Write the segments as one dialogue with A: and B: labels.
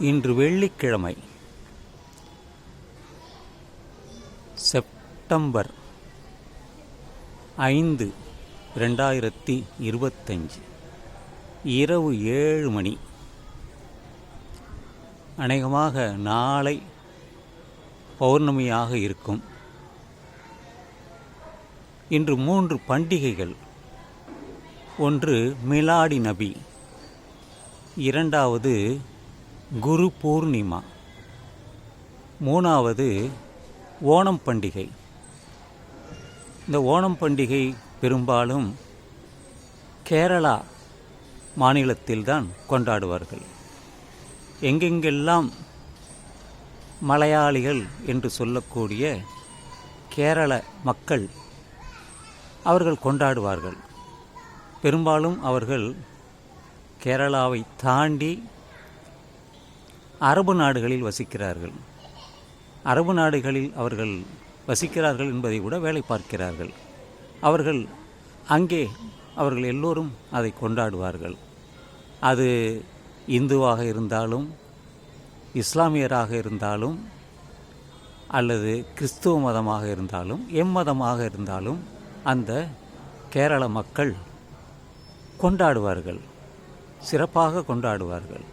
A: இன்று வெள்ளிக்கிழமை செப்டம்பர் ஐந்து ரெண்டாயிரத்தி இருபத்தஞ்சு இரவு ஏழு மணி. அநேகமாக நாளை பௌர்ணமியாக இருக்கும். இன்று மூன்று பண்டிகைகள். ஒன்று மிலாடி நபி இரண்டாவது குரு பூர்ணிமா. மூணாவது ஓணம் பண்டிகை. இந்த ஓணம் பண்டிகை பெரும்பாலும் கேரளா மாநிலத்தில்தான் கொண்டாடுவார்கள். எங்கெங்கெல்லாம் மலையாளிகள் என்று சொல்லக்கூடிய கேரள மக்கள் அவர்கள் கொண்டாடுவார்கள். பெரும்பாலும் அவர்கள் கேரளாவை தாண்டி அரபு நாடுகளில் வசிக்கிறார்கள். அரபு நாடுகளில் அவர்கள் வசிக்கிறார்கள் என்பதை கூட வேலை பார்க்கிறார்கள். அவர்கள் அங்கே அவர்கள் எல்லோரும் அதை கொண்டாடுவார்கள். அது இந்துவாக இருந்தாலும் இஸ்லாமியராக இருந்தாலும் அல்லது கிறிஸ்துவ மதமாக இருந்தாலும் எம்மதமாக இருந்தாலும் அந்த கேரள மக்கள் கொண்டாடுவார்கள். சிறப்பாக கொண்டாடுவார்கள்.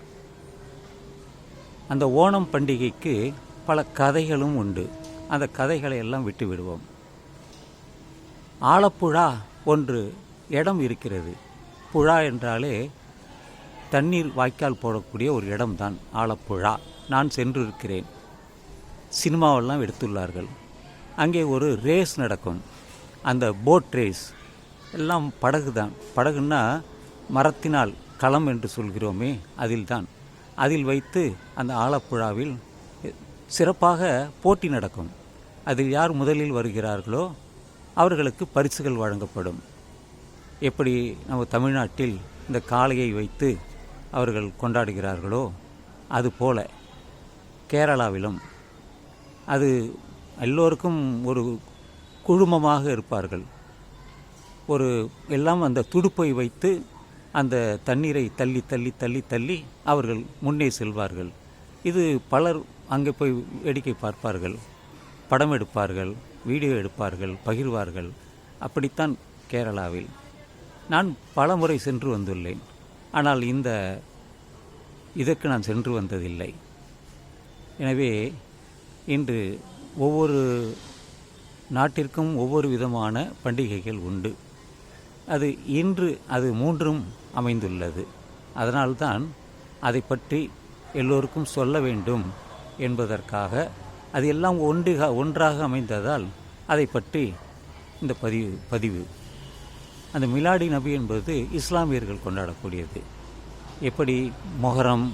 A: அந்த ஓணம் பண்டிகைக்கு பல கதைகளும் உண்டு. அந்த கதைகளை எல்லாம் விட்டு விடுவோம். ஆலப்புழா ஒன்று இடம் இருக்கிறது. புழா என்றாலே தண்ணீர் வாய்க்கால் போடக்கூடிய ஒரு இடம்தான் ஆலப்புழா. நான் சென்றிருக்கிறேன். சினிமாவெல்லாம் எடுத்துள்ளார்கள். அங்கே ஒரு ரேஸ் நடக்கும். அந்த போட் ரேஸ் எல்லாம் படகு தான் படகுன்னா மரத்தினால் களம் என்று சொல்கிறோமே அதில்தான். அதில் வைத்து அந்த ஆலப்புழாவில் சிறப்பாக போட்டி நடக்கும். அதில் யார் முதலில் வருகிறார்களோ அவர்களுக்கு பரிசுகள் வழங்கப்படும். எப்படி நம்ம தமிழ்நாட்டில் இந்த காளையை வைத்து அவர்கள் கொண்டாடுகிறார்களோ அதுபோல கேரளாவிலும் அது எல்லோருக்கும் ஒரு குழுமமாக இருப்பார்கள். ஒரு எல்லாம் அந்த துடுப்பை வைத்து அந்த தண்ணீரை தள்ளி தள்ளி தள்ளி தள்ளி அவர்கள் முன்னே செல்வார்கள். இது பலர் அங்கே போய் வேடிக்கை பார்ப்பார்கள் படம் எடுப்பார்கள் வீடியோ எடுப்பார்கள் பகிர்வார்கள். அப்படித்தான் கேரளாவில். நான் பல முறை சென்று வந்துள்ளேன். ஆனால் இந்த இதற்கு நான் சென்று வந்ததில்லை. எனவே இன்று ஒவ்வொரு நாட்டிற்கும் ஒவ்வொரு விதமான பண்டிகைகள் உண்டு. அது இன்று அது மூன்றும் அமைந்துள்ளது. அதனால்தான் அதை பற்றி எல்லோருக்கும் சொல்ல வேண்டும் என்பதற்காக அது எல்லாம் ஒன்றுக ஒன்றாக அமைந்ததால் அதை பற்றி இந்த பதிவு பதிவு. அந்த மிலாடி நபி என்பது இஸ்லாமியர்கள் கொண்டாடக்கூடியது. எப்படி மொஹரம்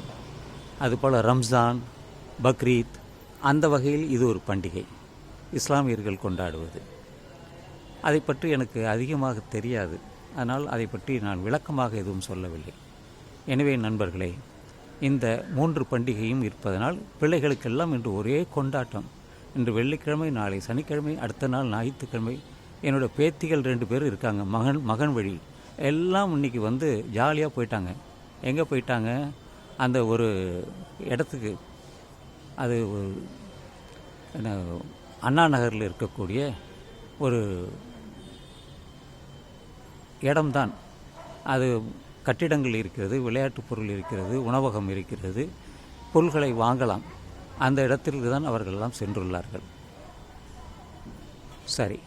A: அதுபோல் ரம்ஜான் பக்ரீத் அந்த வகையில் இது ஒரு பண்டிகை. இஸ்லாமியர்கள் கொண்டாடுவது. அதை பற்றி எனக்கு அதிகமாக தெரியாது. அதனால் அதை பற்றி நான் விளக்கமாக எதுவும் சொல்லவில்லை. எனவே நண்பர்களே இந்த மூன்று பண்டிகையும் இருப்பதனால் பிள்ளைகளுக்கெல்லாம் இன்று ஒரே கொண்டாட்டம். இன்று வெள்ளிக்கிழமை நாளை சனிக்கிழமை அடுத்த நாள் ஞாயிற்றுக்கிழமை. என்னோடய பேத்திகள் ரெண்டு பேர் இருக்காங்க மகன் மகன் வழி. எல்லாம் இன்னைக்கு வந்து ஜாலியாக போயிட்டாங்க. எங்கே போயிட்டாங்க? அந்த ஒரு இடத்துக்கு. அது ஒரு என்ன அண்ணா நகரில் இருக்கக்கூடிய ஒரு இடம்தான். அது கட்டிடங்கள் இருக்கிறது விளையாட்டுப் பொருள் இருக்கிறது உணவகம் இருக்கிறது பொருள்களை வாங்கலாம். அந்த இடத்திற்கு தான் அவர்களெல்லாம் சென்றுள்ளார்கள். சரி.